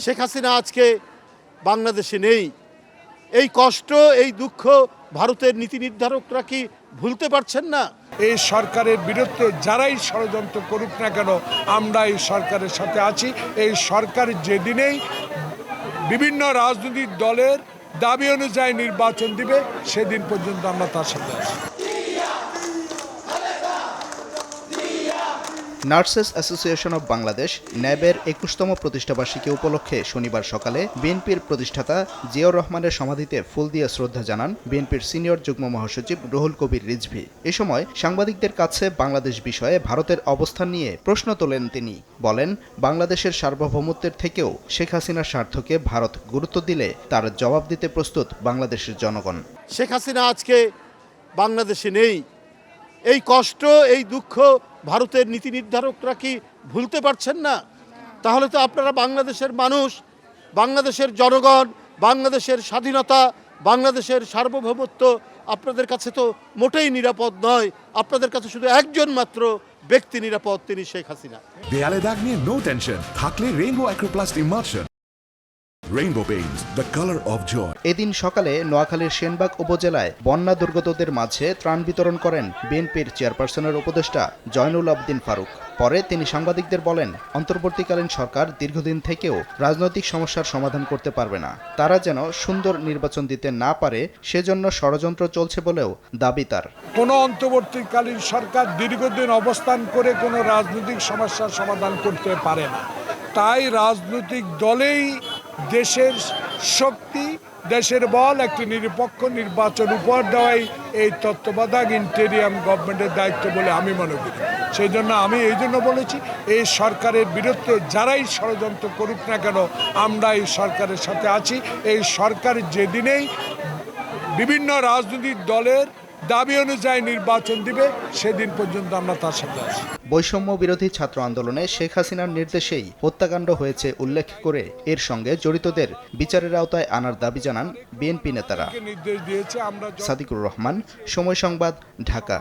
শেখ হাসিনা আজকে বাংলাদেশে নেই। এই কষ্ট, এই দুঃখ ভারতের নীতি নির্ধারকরা কি ভুলতে পারছেন না? এই সরকারের বিরুদ্ধে যারাই ষড়যন্ত্র করুক না কেন, আমরা এই সরকারের সাথে আছি। এই সরকার যেদিনেই বিভিন্ন রাজনৈতিক দলের দাবি অনুযায়ী নির্বাচন দিবে, সেদিন পর্যন্ত আমরা তার সাথে আছি। নার্সেস অ্যাসোসিয়েশন অব বাংলাদেশ, ন্যাবের একুশতম প্রতিষ্ঠাবার্ষিকী উপলক্ষে শনিবার সকালে বিএনপির প্রতিষ্ঠাতা জিয়াউর রহমানের সমাধিতে ফুল দিয়ে শ্রদ্ধা জানান বিএনপির সিনিয়র যুগ্ম মহাসচিব রুহুল কবির রিজভি। এ সময় সাংবাদিকদের কাছে বাংলাদেশ বিষয়ে ভারতের অবস্থান নিয়ে প্রশ্ন তোলেন তিনি। বলেন, বাংলাদেশের সার্বভৌমত্বের থেকেও শেখ হাসিনার স্বার্থকে ভারত গুরুত্ব দিলে তার জবাব দিতে প্রস্তুত বাংলাদেশের জনগণ। শেখ হাসিনা আজকে বাংলাদেশে নেই। এই কষ্ট, এই দুঃখ ভারতের নীতি নির্ধারকরা কি ভুলতে পারছেন না? তাহলে তো আপনারা বাংলাদেশের মানুষ, বাংলাদেশের জনগণ, বাংলাদেশের স্বাধীনতা, বাংলাদেশের সার্বভৌমত্ব আপনাদের কাছে তো মোটেই নিরাপদ নয়। আপনাদের কাছে শুধু একজন মাত্র ব্যক্তি নিরাপদ, তিনি শেখ হাসিনা। দেয়ালে দাগ নিয়ে নো টেনশন থাকলে Rainbow Acroplast emulsion Rainbow Paints the colour of joy এদিন সকালে নোয়াখালীর সেনবাগ উপজেলায় বন্যা দুর্গতদের মাঝে ত্রাণ বিতরণ করেন বিএনপির চেয়ারপারসনের উপদেষ্টা জয়নুল আবদিন ফারুক। পরে তিনি সাংবাদিকদের বলেন অন্তর্বর্তীকালীন সরকার দীর্ঘদিন থেকেও রাজনৈতিক সমস্যার সমাধান করতে পারবে না। তারা যেন সুন্দর নির্বাচন দিতে না পারে সেজন্য ষড়যন্ত্র চলছে বলেও দাবি তার। কোনো অন্তর্বর্তীকালীন সরকার দীর্ঘদিন অবস্থান করে কোনো রাজনৈতিক সমস্যার সমাধান করতে পারে না। তাই রাজনৈতিক দলেই দেশের শক্তি, দেশের বল একটি নিরপেক্ষ নির্বাচন উপহার দেওয়াই এই তত্ত্বাবধায়ক ইন্টেরিয়াম গভর্নমেন্টের দায়িত্ব বলে আমি মনে করি। সেই জন্য আমি এই জন্য বলেছি, এই সরকারের বিরুদ্ধে যারাই ষড়যন্ত্র করুক না কেন, আমরা এই সরকারের সাথে আছি। এই সরকার যেদিনেই বিভিন্ন রাজনৈতিক দলের দাবি অনুযায়ী নির্বাচন দিবে সেদিন পর্যন্ত আমরা তার সাথে আছি। বৈষম্য বিরোধী ছাত্র আন্দোলনে শেখ হাসিনার নির্দেশেই হত্যাকাণ্ড হয়েছে উল্লেখ করে এর সঙ্গে জড়িতদের বিচারের আওতায় আনার দাবি জানান বিএনপি নেতারা। নির্দেশ দিয়েছে আমরা সাদিকুর রহমান সময় সংবাদ ঢাকা।